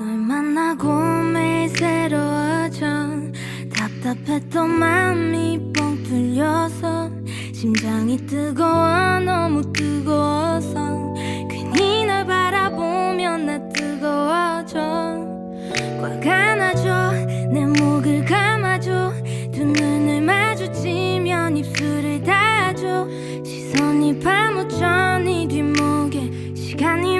널 만나고 매일 새로워져 답답했던 마음이 뻥 뚫려서 심장이 뜨거워 너무 뜨거워서 괜히 널 바라보면 나 뜨거워져. 꽉 안아줘 내 목을 감아줘. 두 눈을 마주치면 입술을 닿아줘. 시선이 파묻혀 네 뒷목에 시간이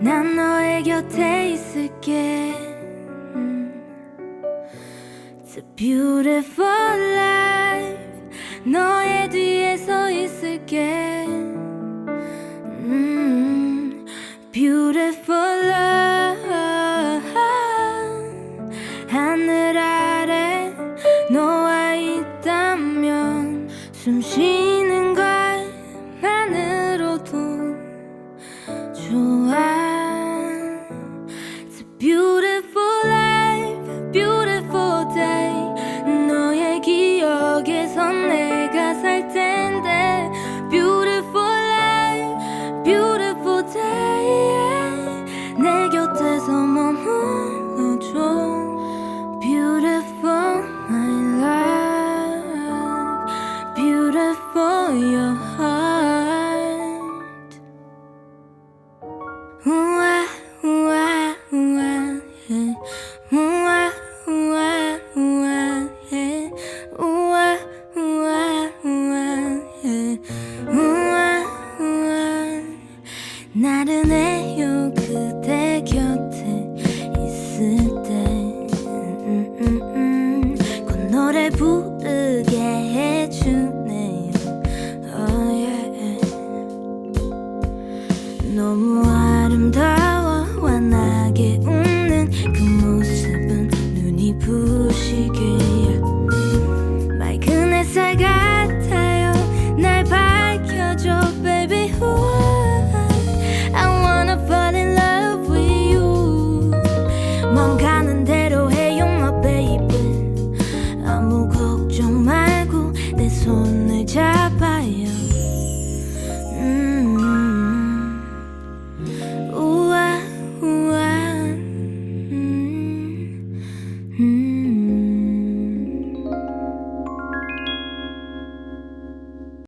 난 너의 곁에 있을게 음. It's a beautiful life 너의 뒤에 서 있을게 음, Beautiful love 하늘 아래 너와 있다면 숨쉬 your heart. 우와 우와 우와 해 우와 우와 우와 해 우와 우와 우와 해 우와 우와 나른해요 그대 곁에 있을 때. 음, 음, 음. 곧 노래 부 너무 아름다워 환하게 웃는 그 모습은 눈이 부시게 맑은 햇살 같